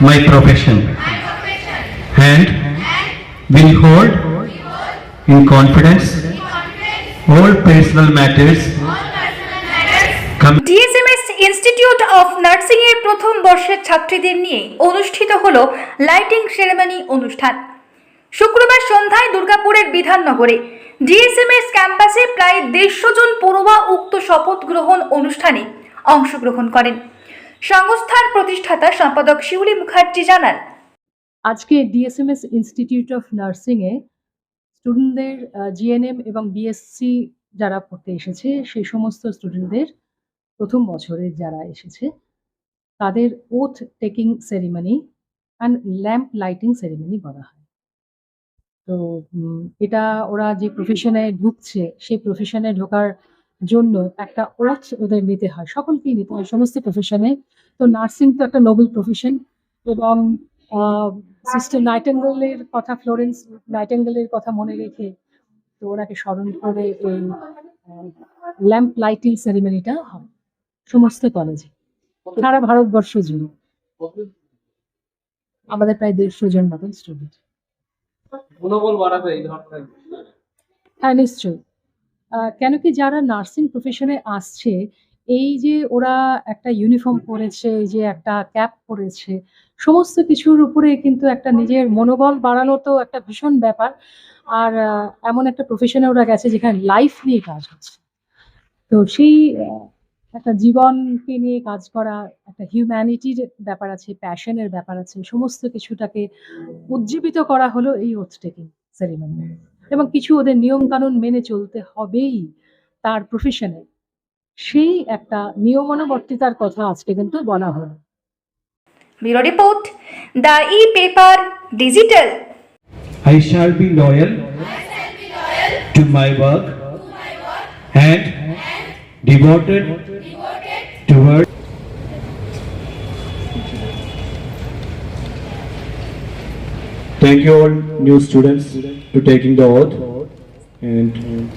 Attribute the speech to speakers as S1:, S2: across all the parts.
S1: my profession. And will hold in confidence all personal matters.
S2: DSMS institute of nursing এর প্রথম বর্ষের ছাত্রীদের নিয়ে অনুষ্ঠিত হলো লাইটিং সেরেমনি অনুষ্ঠান। শুক্রবার সন্ধ্যায় দুর্গাপুরের বিধাননগরে ডিএসএমএস ক্যাম্পাসে প্রায় দেড়শো জন পড়ুয়া উক্ত শপথ গ্রহণ অনুষ্ঠানে অংশগ্রহণ করেন। সংস্থার প্রতিষ্ঠাতা সম্পাদক শিউলি মুখার্জি জানান।
S3: আজকে ডিএসএমএস ইনস্টিটিউট অফ নার্সিংয়ে স্টুডেন্টদের জিএনএম এবং বিএসসি যারা পড়তে এসেছে, সেই সমস্ত স্টুডেন্টদের প্রথম বছরে যারা এসেছে, তাদের oath taking ceremony and lamp lighting ceremony করা হয়। তো এটা ওরা যে প্রফেশনে ঢুকছে, সেই প্রফেশনে ঢোকার জন্য একটা ওথ ওদের নিতে হয়। সকলকেই নিতে হয় সমস্ত প্রফেশনে তো নার্সিং তো একটা নোবেল প্রফেশন এবং সিস্টার নাইটেঙ্গেলের কথা ফ্লোরেন্স নাইটেঙ্গেলের কথা মনে রেখে তো ওনাকে স্মরণ করে এই ল্যাম্প লাইটিং সেরিমনিটা হয় সমস্ত কলেজে সারা ভারতবর্ষ জুড়ে। আমাদের প্রায় দেড়শো জন মতন স্টুডেন্ট হ্যাঁ নিশ্চয়ই। কেন কি যারা নার্সিং প্রফেশনে আসছে, এই যে ওরা একটা ইউনিফর্ম পরেছে, এই যে একটা ক্যাপ পরেছে, সমস্ত কিছুর উপরে কিন্তু একটা নিজের মনোবল বাড়ানো তো একটা ভীষণ ব্যাপার। আর এমন একটা প্রফেশনে ওরা গেছে যেখানে লাইফ নিয়ে কাজ হচ্ছে। তো সেই একটা জীবনকে নিয়ে কাজ করা, একটা হিউম্যানিটির ব্যাপার আছে প্যাশনের ব্যাপার আছে, সমস্ত কিছুটাকে উজ্জীবিত করা হলো এই ওথ টেকিং সেরিমনি এবং কিছু ওদের নিয়ম কানুন মেনে চলতে হবেই তার প্রফেশনে সেই একটা নিয়মানুবর্তিতার কথা আজকে কিন্তু বলা হলো।
S2: Bureau report the e paper digital.
S1: I shall be loyal to my work and devoted toward Thank you all new students to taking the oath and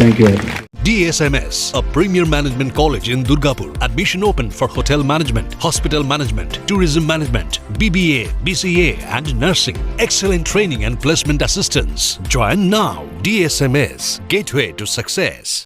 S1: thank you all.
S4: DSMS, a premier management college in Durgapur. Admission open for hotel management, hospital management, tourism management, BBA, BCA, and nursing. Excellent training and placement assistance. Join now. DSMS, gateway to success.